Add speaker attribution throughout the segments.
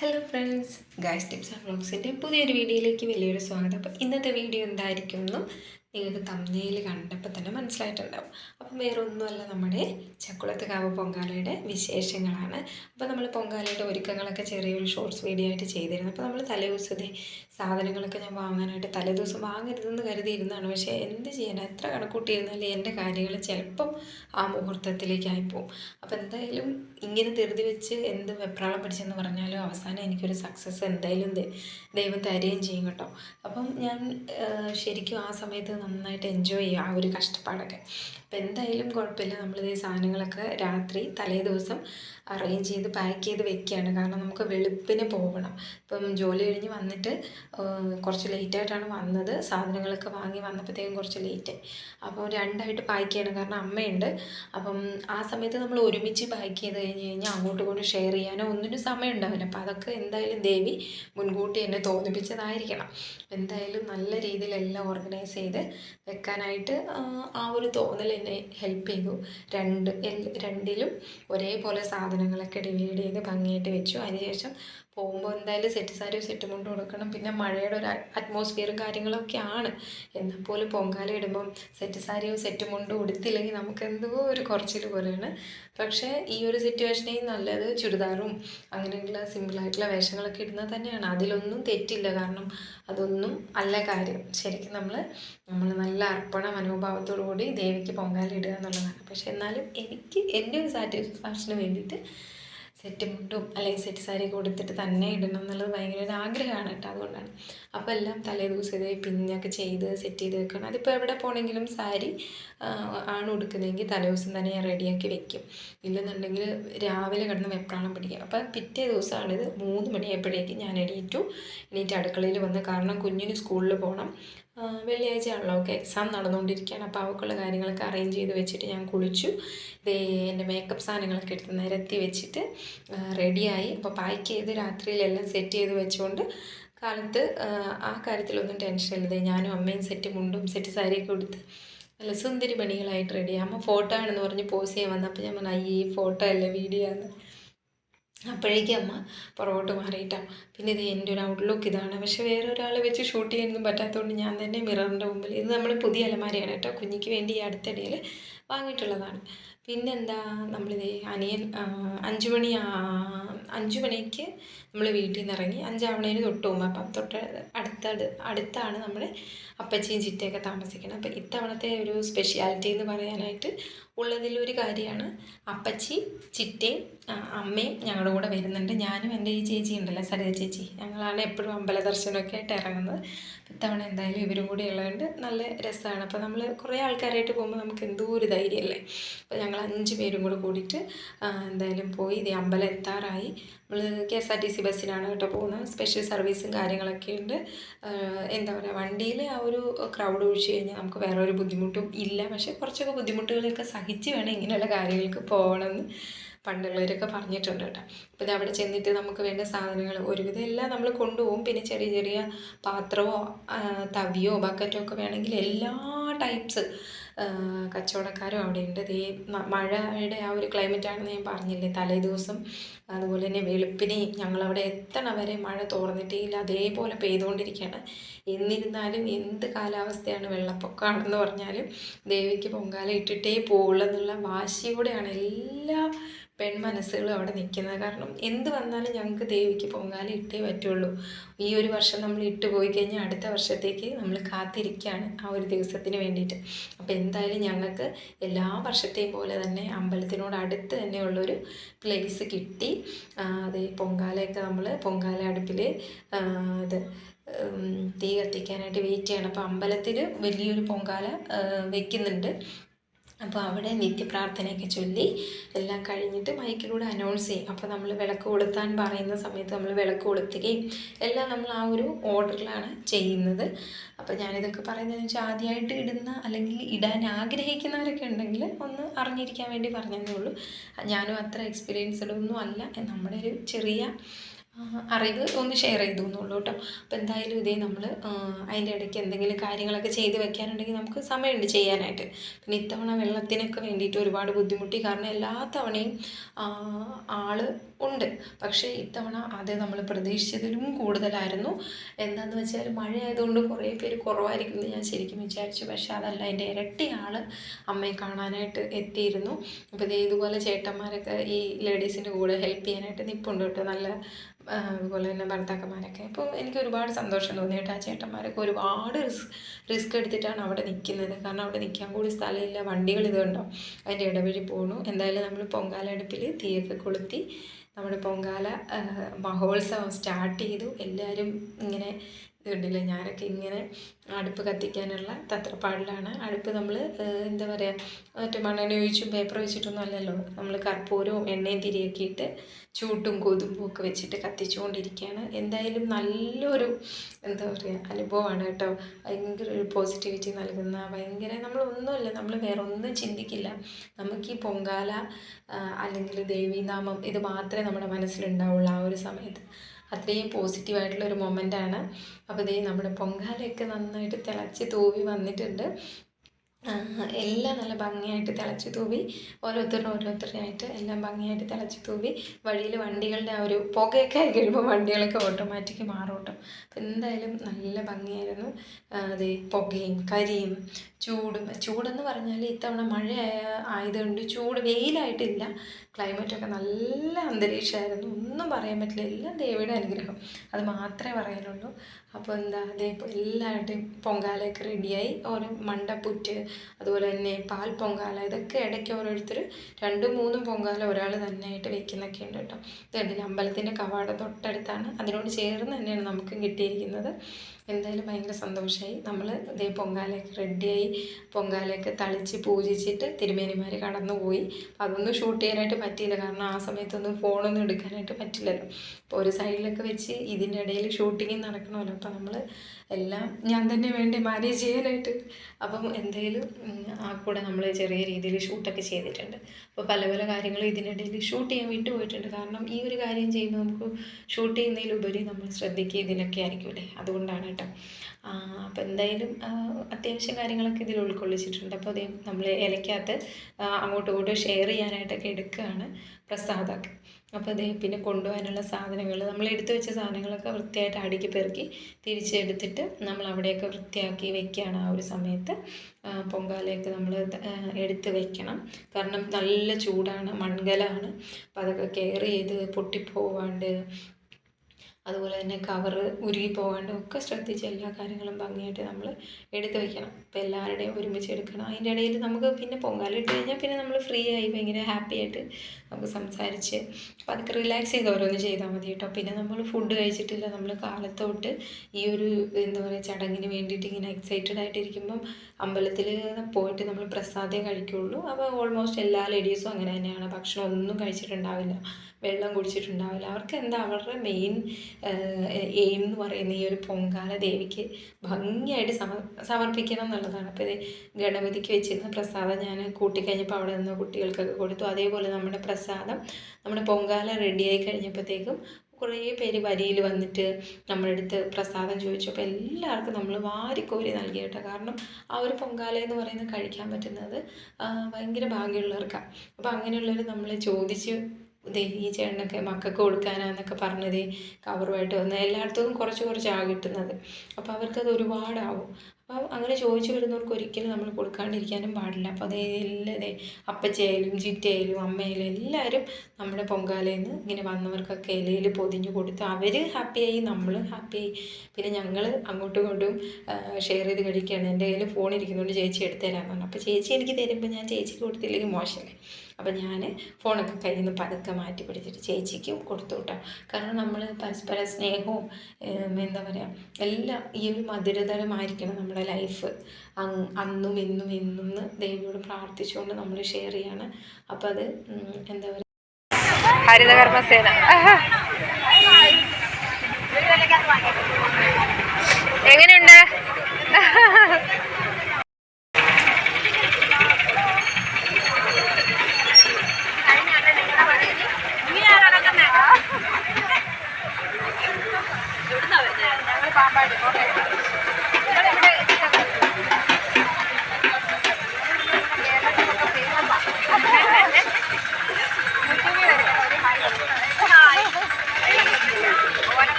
Speaker 1: Hello friends guys tips and വ്ളോഗ്സിന്റെ പുതിയൊരു വീഡിയോയിലേക്ക് വലിയൊരു സ്വാഗതം. അപ്പോൾ ഇന്നത്തെ വീഡിയോ എന്തായിരിക്കും എന്നും നിങ്ങൾക്ക് തമ്മിൽ കണ്ടപ്പോൾ തന്നെ മനസ്സിലായിട്ടുണ്ടാവും. അപ്പം വേറെ ഒന്നുമല്ല നമ്മുടെ ചക്കുളത്ത് കാവ് പൊങ്കാലയുടെ വിശേഷങ്ങളാണ്. അപ്പോൾ നമ്മൾ പൊങ്കാലയുടെ ഒരുക്കങ്ങളൊക്കെ ചെറിയൊരു ഷോർട്സ് വീഡിയോ ആയിട്ട് ചെയ്തിരുന്നു. അപ്പോൾ നമ്മൾ തലേ തലേദിവസത്തെ സാധനങ്ങളൊക്കെ ഞാൻ വാങ്ങാനായിട്ട് തലേദിവസം വാങ്ങരുതെന്ന് കരുതിയിരുന്നതാണ്. പക്ഷേ എന്ത് ചെയ്യാൻ എത്ര കണക്കൂട്ടിയിരുന്നാലും എന്റെ കാര്യങ്ങൾ ചിലപ്പം ആ മുഹൂർത്തത്തിലേക്കായി പോകും അപ്പോൾ എന്തായാലും ഇങ്ങനെ ധൃതി വെച്ച് എന്ത് വെപ്രാളം പഠിച്ചെന്ന് പറഞ്ഞാലും അവസാനം എനിക്കൊരു സക്സസ് എന്തായാലും ദൈവം തരുകയും ചെയ്യും കേട്ടോ. അപ്പം ഞാൻ ശരിക്കും ആ സമയത്ത് നന്നായിട്ട് എൻജോയ് ചെയ്യും ആ ഒരു കഷ്ടപ്പാടൊക്കെ. അപ്പം എന്തായാലും കുഴപ്പമില്ല നമ്മളിത് ഈ സാധനങ്ങളൊക്കെ രാത്രി തലേ ദിവസം അറേഞ്ച് ചെയ്ത് പാക്ക് ചെയ്ത് വെക്കുകയാണ് കാരണം നമുക്ക് വെളുപ്പിന് പോകണം ഇപ്പം ജോലി കഴിഞ്ഞ് വന്നിട്ട് കുറച്ച് ലേറ്റായിട്ടാണ് വന്നത്. സാധനങ്ങളൊക്കെ വാങ്ങി വന്നപ്പോഴത്തേക്കും കുറച്ച് ലേറ്റായി അപ്പോൾ രണ്ടായിട്ട് പാക്ക് ചെയ്യണം. കാരണം അമ്മയുണ്ട്. അപ്പം ആ സമയത്ത് നമ്മൾ ഒരുമിച്ച് പാക്ക് ചെയ്ത് കഴിഞ്ഞ് കഴിഞ്ഞാൽ അങ്ങോട്ടും ഇങ്ങോട്ടും ഷെയർ ചെയ്യാനോ ഒന്നിനും സമയം ഉണ്ടാവില്ല. അപ്പോൾ അതൊക്കെ എന്തായാലും ദേവി മുൻകൂട്ടി എന്നെ തോന്നിപ്പിച്ചതായിരിക്കണം. എന്തായാലും നല്ല രീതിയിൽ എല്ലാം ഓർഗനൈസ് ചെയ്ത് വെക്കാനായിട്ട് ആ ഒരു തോന്നൽ എന്നെ ഹെൽപ്പ് ചെയ്തു. രണ്ട് രണ്ടിലും ഒരേപോലെ സാധനങ്ങളൊക്കെ ഡിവൈഡ് ചെയ്ത് ഭംഗിയായിട്ട് വെച്ചു. അതിനുശേഷം പോകുമ്പോൾ എന്തായാലും സെറ്റ് സാരിയോ സെറ്റ് മുണ്ട് കൊടുക്കണം. പിന്നെ മഴയുടെ ഒരു അറ്റ്മോസ്ഫിയറും കാര്യങ്ങളൊക്കെ ആണ് എന്നാൽ പോലും പൊങ്കാല ഇടുമ്പം സെറ്റ് സാരിയോ സെറ്റ് മുണ്ടോ ഉടുത്തില്ലെങ്കിൽ നമുക്ക് എന്തോ ഒരു കുറച്ചിൽ പോലെയാണ്. പക്ഷേ ഈ ഒരു സിറ്റുവേഷനിൽ നല്ലത് ചുരിദാറും അങ്ങനെയുള്ള സിമ്പിളായിട്ടുള്ള വേഷങ്ങളൊക്കെ ഇടുന്നത് തന്നെയാണ്. അതിലൊന്നും തെറ്റില്ല. കാരണം അതൊന്നും അല്ല കാര്യം. ശരിക്കും നമ്മൾ നമ്മൾ നല്ല അർപ്പണ മനോഭാവത്തോടു കൂടി ദേവിക്ക് പൊങ്കാല ഇടുക എന്നുള്ളതാണ്. പക്ഷേ എന്നാലും എനിക്ക് എന്റെ ഒരു സാറ്റിസ്ഫാക്ഷന് വേണ്ടിയിട്ട് സെറ്റ് മുണ്ടും അല്ലെങ്കിൽ സെറ്റ് സാരി കൊടുത്തിട്ട് തന്നെ ഇടണം എന്നുള്ളത് ഭയങ്കര ഒരു ആഗ്രഹമാണ് കേട്ടോ അതുകൊണ്ടാണ്. അപ്പോൾ എല്ലാം തലേ ദിവസം പിന്നൊക്കെ ചെയ്ത് സെറ്റ് ചെയ്ത് വെക്കണം. അതിപ്പോൾ എവിടെ പോകണമെങ്കിലും സാരി ആണ് ഉടുക്കുന്നതെങ്കിൽ തലേ ദിവസം തന്നെ ഞാൻ റെഡിയാക്കി വെക്കും. ഇല്ലെന്നുണ്ടെങ്കിൽ രാവിലെ കിടന്ന് വെപ്രാളം പിടിക്കും. അപ്പോൾ പിറ്റേ ദിവസമാണിത്. മൂന്ന് മണിയായപ്പോഴേക്കും ഞാൻ എണീറ്റു. എണീറ്റ് അടുക്കളയിൽ വന്ന് കാരണം കുഞ്ഞിന് സ്കൂളിൽ പോകണം. വെള്ളിയാഴ്ചയാണല്ലോ ഓക്കെ എക്സാം നടന്നുകൊണ്ടിരിക്കുകയാണ്. അപ്പോൾ അവൾക്കുള്ള കാര്യങ്ങളൊക്കെ അറേഞ്ച് ചെയ്ത് വെച്ചിട്ട് ഞാൻ കുളിച്ചു. ദേ എന്റെ മേക്കപ്പ് സാധനങ്ങളൊക്കെ എടുത്ത് നിരത്തി വെച്ചിട്ട് റെഡിയായി അപ്പോൾ പാക്ക് ചെയ്ത് രാത്രിയിലെല്ലാം സെറ്റ് ചെയ്ത് വെച്ചുകൊണ്ട് കാലത്ത് ആ, കാര്യത്തിലൊന്നും ടെൻഷൻ ഇല്ലാതെ ഞാനും അമ്മയും സെറ്റ് മുണ്ടും സെറ്റ് സാരിയൊക്കെ കൊടുത്ത് നല്ല സുന്ദരി പണികളായിട്ട് റെഡി അമ്മ ഫോട്ടോ ആണെന്ന് പറഞ്ഞ് പോസ് ചെയ്യാൻ വന്നപ്പോൾ ഞാൻ പറഞ്ഞു അയ്യേ ഫോട്ടോ അല്ല വീഡിയോ ആണ് അപ്പോഴേക്കും അമ്മ പുറകോട്ട് മാറിയിട്ടാണ് പിന്നെ ഇത് എന്റെ ഒരു ഔട്ട്ലുക്ക് ഇതാണ്. പക്ഷേ വേറെ ഒരാളെ വെച്ച് ഷൂട്ട് ചെയ്യാനൊന്നും പറ്റാത്തതുകൊണ്ട് ഞാൻ തന്നെ മിററിന്റെ മുമ്പിൽ ഇത് നമ്മൾ പുതിയ അലമാരിയാണ് കേട്ടോ. കുഞ്ഞിക്ക് വേണ്ടി ഈ അടുത്തിടയിൽ വാങ്ങിയിട്ടുള്ളതാണ്. പിന്നെന്താ നമ്മളിത് അനിയൻ അഞ്ച് മണി അഞ്ചു മണിക്ക് നമ്മൾ വീട്ടിൽ നിന്ന് ഇറങ്ങി അഞ്ചാവണേന് തൊട്ട് പോകുമ്പോൾ അപ്പം തൊട്ട് അടുത്ത അടുത്താണ് നമ്മൾ അപ്പച്ചിയും ചിറ്റയൊക്കെ താമസിക്കുന്നത് അപ്പം ഇത്തവണത്തെ ഒരു സ്പെഷ്യാലിറ്റി എന്ന് പറയാനായിട്ട് ഉള്ളതിലൊരു കാര്യമാണ്. അപ്പച്ചി ചിറ്റയും അമ്മയും ഞങ്ങളുടെ കൂടെ വരുന്നുണ്ട്. ഞാനും എന്റെ ഈ ചേച്ചി ഉണ്ടല്ലോ സരിത ചേച്ചി. ഞങ്ങളാണ് എപ്പോഴും അമ്പല ദർശനമൊക്കെ ആയിട്ട് ഇറങ്ങുന്നത്. ഇത്തവണ എന്തായാലും ഇവരും കൂടി ഉള്ളതുകൊണ്ട് നല്ല രസമാണ്. അപ്പോൾ നമ്മൾ കുറേ ആൾക്കാരായിട്ട് പോകുമ്പോൾ നമുക്ക് എന്തോ ഒരു ധൈര്യമല്ലേ? അപ്പോൾ ഞങ്ങൾ അഞ്ച് പേരും കൂടെ കൂടിയിട്ട് എന്തായാലും പോയി ഇത് അമ്പലം എത്താറായി. നമ്മൾ K S R T C ബസ്സിനാണ് കേട്ടോ പോകുന്നത്. സ്പെഷ്യൽ സർവീസും കാര്യങ്ങളൊക്കെ ഉണ്ട്. എന്താ പറയുക വണ്ടിയിൽ ആ ഒരു ക്രൗഡ് ഒഴിച്ച് കഴിഞ്ഞാൽ നമുക്ക് വേറെ ഒരു ബുദ്ധിമുട്ടും ഇല്ല. പക്ഷേ കുറച്ചൊക്കെ ബുദ്ധിമുട്ടുകളൊക്കെ സഹിച്ച് വേണം ഇങ്ങനെയുള്ള കാര്യങ്ങൾക്ക് പോകണമെന്ന് പണ്ടുള്ളവരൊക്കെ പറഞ്ഞിട്ടുണ്ട് കേട്ടോ. അപ്പോൾ ഇത് അവിടെ ചെന്നിട്ട് നമുക്ക് വേണ്ട സാധനങ്ങൾ ഒരുവിധം എല്ലാം നമ്മൾ കൊണ്ടുപോകും. പിന്നെ ചെറിയ ചെറിയ പാത്രമോ തവിയോ ബക്കറ്റോ ഒക്കെ വേണമെങ്കിൽ എല്ലാ ടൈപ്സ് കച്ചവടക്കാരും അവിടെ ഉണ്ട് ദേ മഴയുടെ ആ ഒരു ക്ലൈമറ്റ് ആണെന്ന് ഞാൻ പറഞ്ഞില്ലേ തലേ ദിവസം അതുപോലെ തന്നെ വെളുപ്പിനെ ഞങ്ങളവിടെ എത്തണ വരെ മഴ തോർന്നിട്ടേ ഇല്ല അതേപോലെ പെയ്തുകൊണ്ടിരിക്കുകയാണ്. എന്നിരുന്നാലും എന്ത് കാലാവസ്ഥയാണ് വെള്ളപ്പൊക്കമാണെന്ന് പറഞ്ഞാലും ദേവിക്ക് പൊങ്കാല ഇട്ടിട്ടേ പോകുള്ളൂ എന്നുള്ള വാശിയോടെയാണ് എല്ലാ പെൺമനസ്സുകളും അവിടെ നിൽക്കുന്നത്. കാരണം എന്ത് വന്നാലും ഞങ്ങൾക്ക് ദേവിക്ക് പൊങ്കാല ഇട്ടേ പറ്റുള്ളൂ. ഈ ഒരു വർഷം നമ്മൾ ഇട്ട് പോയി കഴിഞ്ഞാൽ അടുത്ത വർഷത്തേക്ക് നമ്മൾ കാത്തിരിക്കുകയാണ് ആ ഒരു ദിവസത്തിന് വേണ്ടിയിട്ട്. അപ്പോൾ എന്തായാലും ഞങ്ങൾക്ക് എല്ലാ വർഷത്തെയും പോലെ തന്നെ അമ്പലത്തിനോട് അടുത്ത് തന്നെയുള്ളൊരു പ്ലേസ് കിട്ടി. അത് പൊങ്കാലയൊക്കെ നമ്മൾ പൊങ്കാല അടുപ്പിൽ ഉം, തീ കത്തിക്കാനായിട്ട് വെയിറ്റ് ചെയ്യണം. അപ്പോൾ അമ്പലത്തിൽ വലിയൊരു പൊങ്കാല വെക്കുന്നുണ്ട്. അപ്പോൾ അവിടെ നിത്യപ്രാർത്ഥനയൊക്കെ ചൊല്ലി എല്ലാം കഴിഞ്ഞിട്ട് മൈക്കിലൂടെ അനൗൺസ് ചെയ്യും. അപ്പോൾ നമ്മൾ വിളക്ക് കൊളുത്താൻ പറയുന്ന സമയത്ത് നമ്മൾ വിളക്ക് കൊളുത്തുകയും എല്ലാം നമ്മൾ ആ ഒരു ഓർഡറിലാണ് ചെയ്യുന്നത്. അപ്പോൾ ഞാനിതൊക്കെ പറയുന്നതെന്ന് വെച്ചാൽ ആദ്യമായിട്ട് ഇടുന്ന അല്ലെങ്കിൽ ഇടാൻ ആഗ്രഹിക്കുന്നവരൊക്കെ ഉണ്ടെങ്കിൽ ഒന്ന് അറിഞ്ഞിരിക്കാൻ വേണ്ടി പറഞ്ഞതേ ഉള്ളൂ. ഞാനും അത്ര എക്സ്പീരിയൻസ്ഡ് ഒന്നും അല്ല. നമ്മുടെ ഒരു ചെറിയ അറിവ് ഒന്ന് ഷെയർ ചെയ്തു എന്നുള്ളൂ കേട്ടോ. അപ്പോൾ എന്തായാലും ഇതേ നമ്മൾ അതിന്റെ ഇടയ്ക്ക് എന്തെങ്കിലും കാര്യങ്ങളൊക്കെ ചെയ്ത് വെക്കാനുണ്ടെങ്കിൽ നമുക്ക് സമയമുണ്ട് ചെയ്യാനായിട്ട്. പിന്നെ ഇത്തവണ വെള്ളത്തിനൊക്കെ വേണ്ടിയിട്ട് ഒരുപാട് ബുദ്ധിമുട്ടി. കാരണം എല്ലാ തവണയും ആൾ ഉണ്ട്. പക്ഷേ ഇത്തവണ അത് നമ്മൾ പ്രതീക്ഷിച്ചതിലും കൂടുതലായിരുന്നു. എന്താണെന്ന് വെച്ചാൽ മഴ ആയതുകൊണ്ട് കുറേ പേര് കുറവായിരിക്കും എന്ന് ഞാൻ ശരിക്കും വിചാരിച്ചു. പക്ഷേ അതല്ല എന്റെ ഇരട്ടി ആൾ അമ്മയെ കാണാനായിട്ട് എത്തിയിരുന്നു. അപ്പോൾ ഇത് ഇതുപോലെ ചേട്ടന്മാരൊക്കെ ഈ ലേഡീസിന്റെ കൂടെ ഹെൽപ്പ് ചെയ്യാനായിട്ട് നിൽപ്പുണ്ട് കേട്ടോ. നല്ല അതുപോലെ തന്നെ ഭർത്താക്കന്മാരൊക്കെ. അപ്പോൾ എനിക്ക് ഒരുപാട് സന്തോഷം തോന്നി കേട്ടോ. ആ ചേട്ടന്മാരൊക്കെ ഒരുപാട് റിസ്ക് റിസ്ക് എടുത്തിട്ടാണ് അവിടെ നിൽക്കുന്നത്. കാരണം അവിടെ നിൽക്കാൻ കൂടി സ്ഥലമില്ല. വണ്ടികൾ ഇതുണ്ടോ അതിന്റെ ഇടവഴി പോണു. എന്തായാലും നമ്മൾ പൊങ്കാലടുപ്പിൽ തീയൊക്കെ കൊളുത്തി നമ്മുടെ പൊങ്കാല മഹോത്സവം സ്റ്റാർട്ട് ചെയ്തു. എല്ലാവരും ഇങ്ങനെ ഇതുണ്ടല്ലേ ഞാനൊക്കെ ഇങ്ങനെ അടുപ്പ് കത്തിക്കാനുള്ള തത്രപ്പാടിലാണ്. അടുപ്പ് നമ്മൾ എന്താ പറയുക മറ്റേ മണ്ണെണ്ണ ഒഴിച്ചും പേപ്പർ വെച്ചിട്ടൊന്നും അല്ലല്ലോ. നമ്മൾ കർപ്പൂരവും എണ്ണയും തിരിയൊക്കെ ഇട്ട് ചൂട്ടും കൊതുമ്പും ഒക്കെ വെച്ചിട്ട് കത്തിച്ചുകൊണ്ടിരിക്കുകയാണ്. എന്തായാലും നല്ലൊരു എന്താ പറയുക അനുഭവമാണ് കേട്ടോ. ഭയങ്കര ഒരു പോസിറ്റിവിറ്റി നൽകുന്ന ഭയങ്കര നമ്മളൊന്നുമല്ല നമ്മൾ വേറെ ഒന്നും ചിന്തിക്കില്ല. നമുക്ക് ഈ പൊങ്കാല അല്ലെങ്കിൽ ദേവീനാമം ഇത് മാത്രമേ നമ്മുടെ മനസ്സിലുണ്ടാവുള്ളൂ ആ ഒരു സമയത്ത്. അത്രയും പോസിറ്റീവായിട്ടുള്ള ഒരു ആണ്. അപ്പോൾ ഇതേ നമ്മുടെ പൊങ്കാലയൊക്കെ നന്നായിട്ട് തിളച്ച് തൂവി വന്നിട്ടുണ്ട്. എല്ലാം നല്ല ഭംഗിയായിട്ട് തിളച്ച് തൂവി. ഓരോരുത്തരുടെ ഓരോരുത്തരായിട്ട് എല്ലാം ഭംഗിയായിട്ട് തിളച്ച് തൂവി. വഴിയിൽ വണ്ടികളുടെ ആ ഒരു പുകയൊക്കെ ആയി കഴിയുമ്പോൾ വണ്ടികളൊക്കെ ഓട്ടോമാറ്റിക് മാറും കേട്ടോ. എന്തായാലും നല്ല ഭംഗിയായിരുന്നു. അത് പുകയും കരിയും ചൂടും ചൂടെന്ന് പറഞ്ഞാൽ ഇത്തവണ മഴ ആയതുകൊണ്ട് ചൂട് വെയിലായിട്ടില്ല. ക്ലൈമറ്റൊക്കെ നല്ല അന്തരീക്ഷമായിരുന്നു ഒന്നും പറയാൻ പറ്റില്ല. എല്ലാം ദേവിയുടെ അനുഗ്രഹം. അത് മാത്രമേ പറയാനുള്ളൂ. അപ്പോൾ എന്താ അതേ എല്ലാവരുടെയും പൊങ്കാലയൊക്കെ റെഡിയായി. ഓരോ മണ്ടപ്പുറ്റ് അതുപോലെ തന്നെ പാൽ പൊങ്കാല ഇതൊക്കെ ഇടയ്ക്ക് ഓരോരുത്തർ രണ്ടും മൂന്നും പൊങ്കാല ഒരാൾ തന്നെ ആയിട്ട് വെക്കുന്നൊക്കെ ഉണ്ട് കേട്ടോ. ഇത് അമ്പലത്തിന്റെ കവാടം തൊട്ടടുത്താണ്. അതിനോട് ചേർന്ന് തന്നെയാണ് നമുക്കും കിട്ടിയിരിക്കുന്നത്. എന്തായാലും ഭയങ്കര സന്തോഷമായി നമ്മൾ ഇതേ പൊങ്കാലയൊക്കെ റെഡിയായി പൊങ്കാലയൊക്കെ തളിച്ച് പൂജിച്ചിട്ട് തിരുമേനിമാർ കടന്നുപോയി. അപ്പോൾ അതൊന്നും ഷൂട്ട് ചെയ്യാനായിട്ട് പറ്റിയില്ല. കാരണം ആ സമയത്തൊന്നും ഫോണൊന്നും എടുക്കാനായിട്ട് പറ്റില്ലല്ലോ. അപ്പോൾ ഒരു സൈഡിലൊക്കെ വെച്ച് ഇതിന്റെ ഇടയിൽ ഷൂട്ടിങ് നടക്കണമല്ലോ. അപ്പോൾ നമ്മൾ എല്ലാം ഞാൻ തന്നെ വേണ്ടി മാനേജ് ചെയ്യാനായിട്ട്? അപ്പം എന്തായാലും ആ കൂടെ നമ്മൾ ചെറിയ രീതിയിൽ ഷൂട്ടൊക്കെ ചെയ്തിട്ടുണ്ട്. അപ്പോൾ പല പല കാര്യങ്ങളും ഇതിനിടയിൽ ഷൂട്ട് ചെയ്യാൻ വിട്ടു പോയിട്ടുണ്ട്. കാരണം ഈ ഒരു കാര്യം ചെയ്യുമ്പോൾ നമുക്ക് ഷൂട്ട് ചെയ്യുന്നതിലുപരി നമ്മൾ ശ്രദ്ധിക്കുക ഇതിലൊക്കെ ആയിരിക്കുമല്ലേ അതുകൊണ്ടാണ് കേട്ടോ അപ്പോൾ എന്തായാലും അത്യാവശ്യം കാര്യങ്ങളൊക്കെ ഇതിൽ ഉൾക്കൊള്ളിച്ചിട്ടുണ്ട്. അപ്പോൾ അതേ നമ്മൾ ഇലയ്ക്കകത്ത് അങ്ങോട്ടും ഇങ്ങോട്ടും ഷെയർ ചെയ്യാനായിട്ടൊക്കെ എടുക്കുകയാണ് പ്രസാദമൊക്കെ അപ്പോൾ അതേ പിന്നെ കൊണ്ടുപോകാനുള്ള സാധനങ്ങൾ നമ്മൾ എടുത്തു വെച്ച സാധനങ്ങളൊക്കെ വൃത്തിയായിട്ട് അടുക്കി പെറുക്കി തിരിച്ചെടുത്തിട്ട് നമ്മൾ അവിടെയൊക്കെ വൃത്തിയാക്കി വെക്കുകയാണ് ആ ഒരു സമയത്ത്. പൊങ്കാലയൊക്കെ നമ്മൾ എടുത്ത് വെക്കണം. കാരണം നല്ല ചൂടാണ് മൺകലാണ്. അപ്പോൾ അതൊക്കെ കെയർ ചെയ്ത് പൊട്ടിപ്പോവാണ്ട് അതുപോലെ തന്നെ കവറ് ഉരുകി പോകാണ്ട് ഒക്കെ ശ്രദ്ധിച്ച് എല്ലാ കാര്യങ്ങളും ഭംഗിയായിട്ട് നമ്മൾ എടുത്ത് വെക്കണം. അപ്പോൾ എല്ലാവരുടെയും ഒരുമിച്ച് എടുക്കണം. അതിന്റെ ഇടയിൽ നമുക്ക് പിന്നെ പൊങ്കാല ഇട്ട് കഴിഞ്ഞാൽ പിന്നെ നമ്മൾ ഫ്രീ ആയി ഭയങ്കര ഹാപ്പി ആയിട്ട് നമുക്ക് സംസാരിച്ച് അപ്പോൾ അതൊക്കെ റിലാക്സ് ചെയ്ത് ഓരോന്ന് ചെയ്താൽ മതി കേട്ടോ. പിന്നെ നമ്മൾ ഫുഡ് കഴിച്ചിട്ടില്ല. നമ്മൾ കാലത്തോട്ട് ഈ ഒരു എന്താ പറയുക ചടങ്ങിന് വേണ്ടിയിട്ട് ഇങ്ങനെ എക്സൈറ്റഡ് ആയിട്ടിരിക്കുമ്പം അമ്പലത്തിൽ പോയിട്ട് നമ്മൾ പ്രസാദേ കഴിക്കുകയുള്ളൂ അപ്പോൾ ഓൾമോസ്റ്റ് എല്ലാ ലേഡീസും അങ്ങനെ തന്നെയാണ്. ഭക്ഷണം ഒന്നും കഴിച്ചിട്ടുണ്ടാവില്ല. വെള്ളം കുടിച്ചിട്ടുണ്ടാവില്ല. അവർക്ക് എന്താ? അവരുടെ മെയിൻ എയിം എന്ന് പറയുന്ന ഈ ഒരു പൊങ്കാല ദേവിക്ക് ഭംഗിയായിട്ട് സമ സമർപ്പിക്കണം എന്നുള്ളതാണ്. അപ്പോൾ ഇത് ഗണപതിക്ക് വെച്ചിരുന്ന പ്രസാദം ഞാൻ കൂട്ടിക്കഴിഞ്ഞപ്പോൾ അവിടെ നിന്ന് കുട്ടികൾക്കൊക്കെ കൊടുത്തു. അതേപോലെ നമ്മുടെ പ്രസാദം നമ്മുടെ പൊങ്കാല റെഡിയായി കഴിഞ്ഞപ്പോഴത്തേക്കും കുറേ പേര് വരിയിൽ വന്നിട്ട് നമ്മുടെ അടുത്ത് പ്രസാദം ചോദിച്ചു അപ്പോൾ എല്ലാവർക്കും നമ്മൾ വാരിക്കോരി നൽകി കേട്ടോ. കാരണം ആ ഒരു പൊങ്കാല എന്ന് പറയുന്നത് കഴിക്കാൻ പറ്റുന്നത് ഭയങ്കര ഭാഗ്യമുള്ളവർക്കാണ് അപ്പോൾ അങ്ങനെയുള്ളവർ നമ്മളെ ചോദിച്ച് ദേ ഈ ചേട്ടനൊക്കെ മക്കൾക്ക് കൊടുക്കാനാന്നൊക്കെ പറഞ്ഞത് കവറുമായിട്ട് വന്ന് എല്ലായിടത്തും കുറച്ച് കുറച്ചാണ് കിട്ടുന്നത്. അപ്പോൾ അവർക്കത് ഒരുപാടാവും. അപ്പം അങ്ങനെ ചോദിച്ചു വരുന്നവർക്ക് ഒരിക്കലും നമ്മൾ കൊടുക്കാണ്ടിരിക്കാനും പാടില്ല. അപ്പോൾ അതേ എല്ലാതേ അപ്പച്ചയായാലും ചിറ്റയായാലും അമ്മയായാലും എല്ലാവരും നമ്മുടെ പൊങ്കാലയിൽ നിന്ന് ഇങ്ങനെ വന്നവർക്കൊക്കെ ഇലയിൽ പൊതിഞ്ഞ് കൊടുത്ത് അവർ ഹാപ്പിയായി നമ്മൾ ഹാപ്പിയായി. പിന്നെ ഞങ്ങൾ അങ്ങോട്ടും ഇങ്ങോട്ടും ഷെയർ ചെയ്ത് കഴിക്കുകയാണ്. എന്റെ കയ്യിൽ ഫോൺ ഇരിക്കുന്നതുകൊണ്ട് ചേച്ചി എടുത്തു തരാമെന്ന് പറഞ്ഞു. അപ്പോൾ ചേച്ചി എനിക്ക് തരുമ്പോൾ ഞാൻ ചേച്ചിക്ക് കൊടുത്തില്ലെങ്കിൽ മോശമല്ലേ? അപ്പോൾ ഞാൻ ഫോണൊക്കെ കയ്യിൽ നിന്ന് പതുക്കെ മാറ്റി പിടിച്ചിട്ട് ചേച്ചിക്കും കൊടുത്തു കേട്ടോ. കാരണം നമ്മൾ പരസ്പര സ്നേഹവും എന്താ പറയുക എല്ലാം ഈ ഒരു മധുരതരമായിരിക്കണം നമ്മുടെ ലൈഫ്. അന്നും ഇന്നും ഇന്നും ദൈവയോട് പ്രാർത്ഥിച്ചുകൊണ്ട് നമ്മൾ ഷെയർ ചെയ്യാണ്. അപ്പം അത് എന്താ പറയുക
Speaker 2: ഹരിതകർമ്മസേന. എങ്ങനെയുണ്ട്?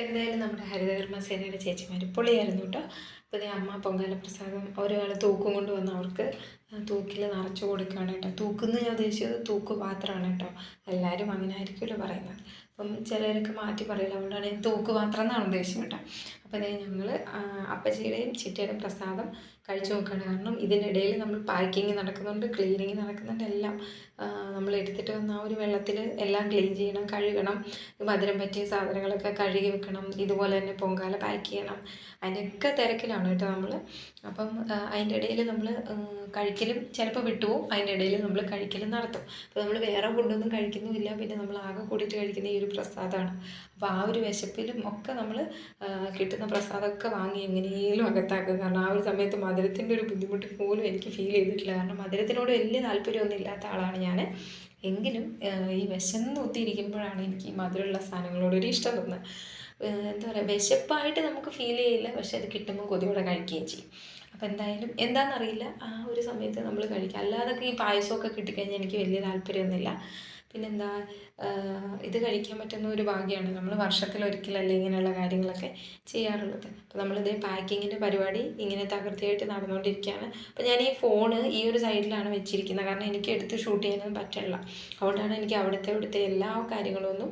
Speaker 1: എന്തായാലും നമ്മുടെ ഹരിതകർമ്മ സേനയുടെ ചേച്ചിമാർ പൊളിയായിരുന്നു കേട്ടോ. അപ്പോൾ അമ്മ പൊങ്കാല പ്രസാദം ഒരാൾ തൂക്കും കൊണ്ട് വന്ന് അവർക്ക് തൂക്കിൽ നിറച്ച് കൊടുക്കുകയാണ് കേട്ടോ. തൂക്കെന്ന് ഞാൻ ഉദ്ദേശിച്ചത് തൂക്ക് പാത്രമാണ് കേട്ടോ. എല്ലാവരും അങ്ങനെ ആയിരിക്കുമല്ലോ പറയുന്നത്. അപ്പം ചിലരൊക്കെ മാറ്റി പറയില്ല അതുകൊണ്ടാണ് ഞാൻ തൂക്ക് പാത്രം എന്നാണ് ഉദ്ദേശിച്ചത് കേട്ടോ. അപ്പോൾ അതേ ഞങ്ങൾ അപ്പച്ചിയുടെയും ചിറ്റയുടെയും പ്രസാദം കഴിച്ചു നോക്കുകയാണ് കാരണം ഇതിനിടയിൽ നമ്മൾ പാക്കിങ് നടക്കുന്നുണ്ട് ക്ലീനിങ് നടക്കുന്നുണ്ട് എല്ലാം. നമ്മൾ എടുത്തിട്ട് വന്ന ആ ഒരു വെള്ളത്തിൽ എല്ലാം ക്ലീൻ ചെയ്യണം കഴുകണം. മധുരം പറ്റിയ സാധനങ്ങളൊക്കെ കഴുകി വെക്കണം. ഇതുപോലെ തന്നെ പൊങ്കാല പാക്ക് ചെയ്യണം. അതിനൊക്കെ തിരക്കിലാണ് കേട്ടോ നമ്മൾ അപ്പം അതിന്റെ ഇടയിൽ നമ്മൾ കഴിക്കലും ചിലപ്പോൾ വിട്ടുപോകും അതിന്റെ ഇടയിൽ നമ്മൾ കഴിക്കലും നടത്തും. അപ്പോൾ നമ്മൾ വേറെ ഫുഡൊന്നും കഴിക്കുന്നുമില്ല. പിന്നെ നമ്മൾ ആകെ കൂടിയിട്ട് കഴിക്കുന്ന ഈ ഒരു പ്രസാദമാണ്. അപ്പോൾ ആ ഒരു വിശപ്പിലും ഒക്കെ നമ്മൾ കിട്ടുന്ന പ്രസാദമൊക്കെ വാങ്ങി എങ്ങനെയെങ്കിലും അകത്താക്കുക. കാരണം ആ ഒരു സമയത്ത് മധുരത്തിന്റെ ഒരു ബുദ്ധിമുട്ട് പോലും എനിക്ക് ഫീൽ ചെയ്തിട്ടില്ല. കാരണം മധുരത്തിനോട് വലിയ താല്പര്യമൊന്നും ഇല്ലാത്ത ആളാണ് ഞാൻ എങ്കിലും ഈ വിശന്ന് കുത്തിയിരിക്കുമ്പോഴാണ് എനിക്ക് ഈ മധുരമുള്ള സാധനങ്ങളോടൊരു ഇഷ്ടം തോന്നുന്നത്. എന്താ പറയുക വിശപ്പായിട്ട് നമുക്ക് ഫീൽ ചെയ്യില്ല. പക്ഷെ അത് കിട്ടുമ്പോൾ കൊതിയോടെ കഴിക്കുകയും ചെയ്യും. അപ്പോൾ എന്തായാലും എന്താണെന്നറിയില്ല ആ ഒരു സമയത്ത് നമ്മൾ കഴിക്കുക അല്ലാതൊക്കെ ഈ പായസമൊക്കെ കിട്ടിക്കഴിഞ്ഞാൽ എനിക്ക് വലിയ താല്പര്യമൊന്നുമില്ല. പിന്നെന്താ ഇത് കഴിക്കാൻ പറ്റുന്ന ഒരു ഭാഗ്യമാണ് നമ്മൾ വർഷത്തിൽ ഒരിക്കലല്ലേ ഇങ്ങനെയുള്ള കാര്യങ്ങളൊക്കെ ചെയ്യാറുള്ളത്. അപ്പോൾ നമ്മളിതേ പാക്കിങ്ങിന്റെ പരിപാടി ഇങ്ങനെ തകൃതിയായിട്ട് നടന്നുകൊണ്ടിരിക്കുകയാണ് അപ്പോൾ ഞാൻ ഈ ഫോണ് ഈ ഒരു സൈഡിലാണ് വെച്ചിരിക്കുന്നത്. കാരണം എനിക്ക് എടുത്ത് ഷൂട്ട് ചെയ്യാനൊന്നും പറ്റില്ല അതുകൊണ്ടാണ് എനിക്ക് അവിടുത്തെ ഇവിടുത്തെ എല്ലാ കാര്യങ്ങളൊന്നും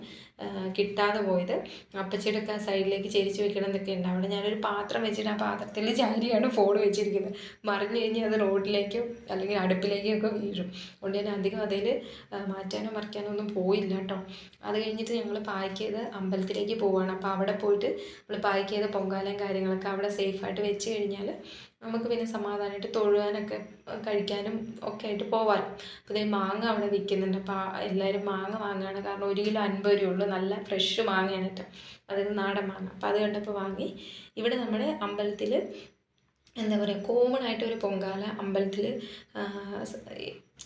Speaker 1: കിട്ടാതെ പോയത്. അപ്പച്ചിയുടെ ഒക്കെ സൈഡിലേക്ക് ചെരിച്ച് വെക്കണം എന്നൊക്കെ ഉണ്ട്. അവിടെ ഞാനൊരു പാത്രം വെച്ചിട്ട് ആ പാത്രത്തിൽ ചാരിയാണ് ഫോൺ വെച്ചിരിക്കുന്നത്. മറിഞ്ഞു കഴിഞ്ഞാൽ അത് റോഡിലേക്കും അല്ലെങ്കിൽ അടുപ്പിലേക്കും ഒക്കെ വീഴും. അതുകൊണ്ട് ഞാൻ അധികം അതിൽ മാറ്റാനോ മറിക്കാനോ ഒന്നും പോയില്ല കേട്ടോ. അത് കഴിഞ്ഞിട്ട് ഞങ്ങൾ പാക്ക് ചെയ്ത് അമ്പലത്തിലേക്ക് പോവുകയാണ് അപ്പോൾ അവിടെ പോയിട്ട് നമ്മൾ പാക്ക് ചെയ്ത പൊങ്കാലയും കാര്യങ്ങളൊക്കെ അവിടെ സേഫായിട്ട് വെച്ച് കഴിഞ്ഞാൽ നമുക്ക് പിന്നെ സമാധാനമായിട്ട് തൊഴുവാനൊക്കെ കഴിക്കാനും ഒക്കെ ആയിട്ട് പോവാം അപ്പോൾ ഇതേ മാങ്ങ അവിടെ വിൽക്കുന്നുണ്ട്. അപ്പോൾ എല്ലാവരും മാങ്ങ വാങ്ങുകയാണ് കാരണം ഒരു കിലോ അൻപത് രൂപ ഉള്ളൂ. നല്ല ഫ്രഷ് മാങ്ങയാണ് കേട്ടോ. അതായത് നാടൻ മാങ്ങ. അപ്പോൾ അത് കണ്ടപ്പോൾ വാങ്ങി. ഇവിടെ നമ്മുടെ അമ്പലത്തിൽ എന്താ പറയുക കോമൺ ആയിട്ട് ഒരു പൊങ്കാല അമ്പലത്തിൽ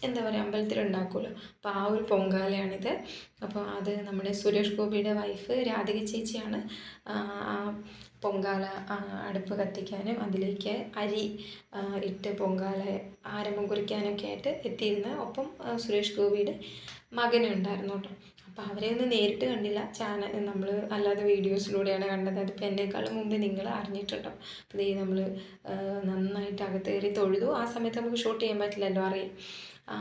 Speaker 1: എന്താ പറയുക അമ്പലത്തിൽ ഉണ്ടാക്കുമല്ലോ അപ്പോൾ ആ ഒരു പൊങ്കാലയാണിത്. അപ്പോൾ അത് നമ്മുടെ സുരേഷ് ഗോപിയുടെ വൈഫ് രാധിക ചേച്ചിയാണ് ആ പൊങ്കാല അടുപ്പ് കത്തിക്കാനും അതിലേക്ക് അരി ഇട്ട് പൊങ്കാല ആരംഭം കുറിക്കാനൊക്കെ ആയിട്ട് എത്തിയിരുന്ന ഒപ്പം സുരേഷ് ഗോപിയുടെ മകനുണ്ടായിരുന്നു കേട്ടോ. അപ്പോൾ അവരെ ഒന്നും നേരിട്ട് കണ്ടില്ല. ചാനൽ നമ്മൾ അല്ലാതെ വീഡിയോസിലൂടെയാണ് കണ്ടത്. അതിപ്പോൾ എന്നെക്കാളും മുമ്പ് നിങ്ങൾ അറിഞ്ഞിട്ടുണ്ടോ? അപ്പോൾ നമ്മൾ നന്നായിട്ട് അകത്ത് കയറി തൊഴുതു. ആ സമയത്ത് നമുക്ക് ഷൂട്ട് ചെയ്യാൻ പറ്റില്ലല്ലോ അറിയാം.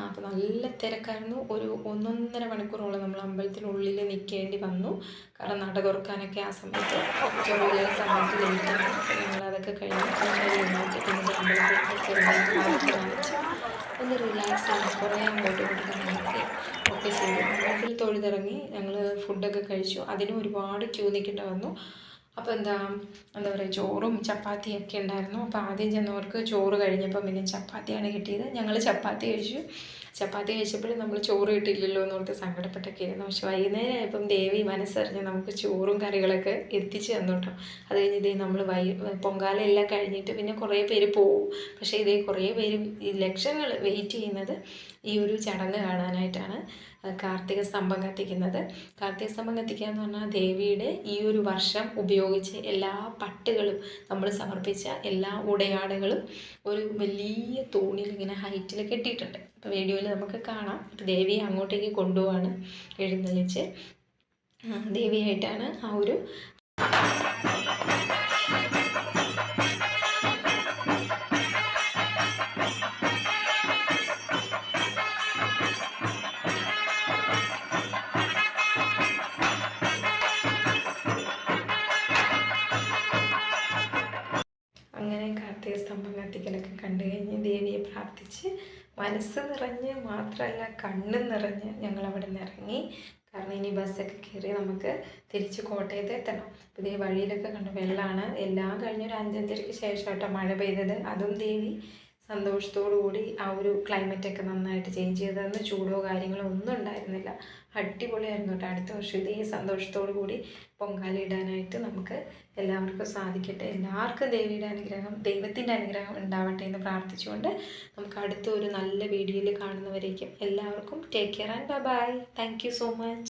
Speaker 1: അപ്പോൾ നല്ല തിരക്കായിരുന്നു. ഒരു ഒന്നൊന്നര മണിക്കൂറോളം നമ്മൾ അമ്പലത്തിനുള്ളിൽ നിൽക്കേണ്ടി വന്നു. കാരണം നട തുറക്കാനൊക്കെ ആ സമയത്ത് ചെറിയ സമയത്ത് ലേറ്റാണ് ഞങ്ങൾ അതൊക്കെ കഴിഞ്ഞ് ഒന്ന് റിലാക്സ് ചെയ്ത് കുറേ അങ്ങോട്ടും ഇങ്ങോട്ടും നടത്തി ഒക്കെ ചെയ്തു. അമ്പലത്തിൽ തൊഴുതിറങ്ങി ഞങ്ങൾ ഫുഡൊക്കെ കഴിച്ചു. അതിനും ഒരുപാട് ക്യൂ നിൽക്കേണ്ടി വന്നു. അപ്പോൾ എന്താ എന്താ പറയുക ചോറും ചപ്പാത്തിയും ഒക്കെ ഉണ്ടായിരുന്നു. അപ്പോൾ ആദ്യം ചെന്നവർക്ക് ചോറ് കഴിഞ്ഞപ്പോൾ പിന്നെ ചപ്പാത്തിയാണ് കിട്ടിയത്. ഞങ്ങൾ ചപ്പാത്തി കഴിച്ചു. ചപ്പാത്തി കഴിച്ചപ്പോഴും നമ്മൾ ചോറ് കിട്ടിയില്ലല്ലോ എന്ന് ഓർത്ത് സങ്കടപ്പെട്ടൊക്കെ ആയിരുന്നു. പക്ഷെ വൈകുന്നേരം ആയപ്പം ദേവി മനസ്സറിഞ്ഞ് നമുക്ക് ചോറും കറികളൊക്കെ എത്തിച്ച് തന്നു കേട്ടോ. അത് കഴിഞ്ഞ് നമ്മൾ വൈ പൊങ്കാല എല്ലാം കഴിഞ്ഞിട്ട് പിന്നെ കുറേ പേര് പോവും. പക്ഷേ ഇതേ കുറേ പേര് ലക്ഷങ്ങൾ വെയിറ്റ് ചെയ്യുന്നത് ഈ ഒരു ചടങ്ങ് കാണാനായിട്ടാണ്. കാർത്തിക സ്തംഭം കത്തിക്കുന്നത്. കാർത്തിക സ്തംഭം കത്തിക്കുക എന്ന് പറഞ്ഞാൽ ദേവിയുടെ ഈ ഒരു വർഷം ഉപയോഗിച്ച് എല്ലാ പട്ടുകളും നമ്മൾ സമർപ്പിച്ച എല്ലാ ഉടയാടകളും ഒരു വലിയ തൂണിൽ ഇങ്ങനെ ഹൈറ്റിൽ കെട്ടിയിട്ടുണ്ട്. അപ്പോൾ വീഡിയോയിൽ നമുക്ക് കാണാം. ദേവിയെ അങ്ങോട്ടേക്ക് കൊണ്ടുപോവാണ് എഴുന്നള്ളിച്ച്. ദേവിയായിട്ടാണ് ആ ഒരു മനസ്സ് നിറഞ്ഞ് മാത്രമല്ല കണ്ണ് നിറഞ്ഞ് ഞങ്ങൾ അവിടെ നിന്ന് ഇറങ്ങി. കാരണം ഇനി ബസ്സൊക്കെ കയറി നമുക്ക് തിരിച്ച് കോട്ടയത്ത് എത്തണം. അപ്പോൾ ഇതേ വഴിയിലൊക്കെ കണ്ട. വെള്ളമാണ് എല്ലാം കഴിഞ്ഞൊരു അഞ്ചഞ്ചരയ്ക്ക് ശേഷം കേട്ടോ മഴ പെയ്തത്. അതും ദേവി കൂടി ആ ഒരു ക്ലൈമറ്റൊക്കെ നന്നായിട്ട് ചേഞ്ച് ചെയ്തതെന്ന് ചൂടോ കാര്യങ്ങളോ ഒന്നും ഉണ്ടായിരുന്നില്ല. അടിപൊളിയായിരുന്നു കേട്ടോ. അടുത്ത വർഷം ഇതേ സന്തോഷത്തോടു കൂടി പൊങ്കാല ഇടാനായിട്ട് നമുക്ക് എല്ലാവർക്കും സാധിക്കട്ടെ. എല്ലാവർക്കും ദേവിയുടെ അനുഗ്രഹം ദൈവത്തിന്റെ അനുഗ്രഹം ഉണ്ടാവട്ടെ എന്ന് പ്രാർത്ഥിച്ചുകൊണ്ട് നമുക്ക് അടുത്ത ഒരു നല്ല വീഡിയോയിൽ കാണുന്നവരേക്കും എല്ലാവർക്കും take care and bye bye thank you so much